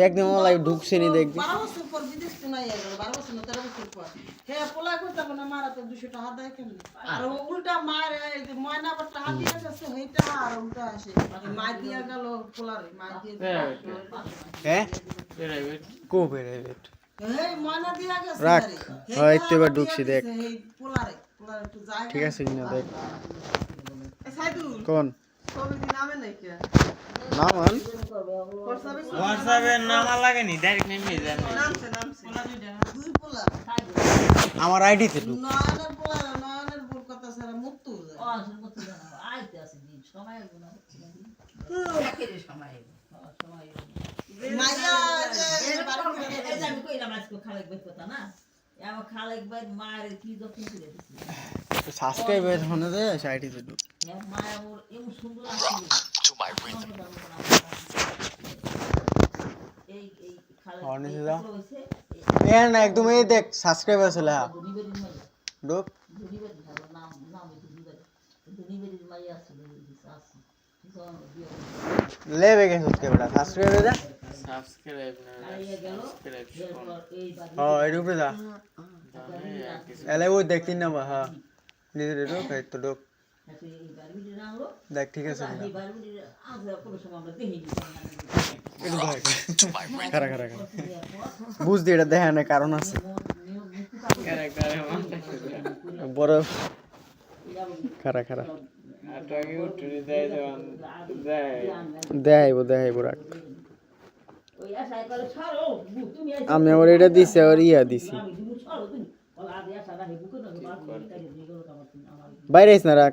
দেখনি মলাই ঢুকছে নি দেখবি বারো বছর পর বিদেশ কোনায় গেল বারো বছর না তেরো বছর পর হ্যাঁ পোলাই করতে না মারা তো দুশো টাকা দেয় কেন আর ও উল্টা এই ময়না আবার টাকা দিয়ে গেছে সেইটা আর উল্টা আসে মা দিয়া গেল পোলারে মা দিয়ে হ্যাঁ কো প্রাইভেট এই ময়না দিয়া গেছে রাখ। হয়, এবার ঢুকছি, দেখ। পোলারে পোলারে একটু জায়গা ঠিক আছে কিনা দেখ সাইদুল কোন ছবি দিন নামে নাই কে না হোয়াটসঅ্যাপে হোয়াটসঅ্যাপে নামা লাগেনি ডাইরেক্ট নেমে যান নামছে নামছে দুই পোলা আমার আইডিতে ঢুক নয়নের পোলা নয়নের বোর কথা সারা মুক্তু মাইয়া যে বাড়ি করে সাবস্ক্রাইবার হনে দে আইডিতে ঢুক অনেকে যা এ না একদম এই দেখ সাবস্ক্রাইবার চলে হ্যাঁ ঢুক লেবে গেছে কেবড়া সাবস্ক্রাইবার দে সাবস্ক্রাইব না সাবস্ক্রাইব হ্যাঁ এই উপরে যা। এলে ওই দেখ তিন নাম্বার হ্যাঁ। নিজে এই তো দেখ ঠিক আছে। একটু দেখ খারা খারা কারণ আছে। বড়। খারা খারা। রাখ। আমি আবার এটা দিছি, আবার ইয়া দিছি। বাইরে না, রাখ।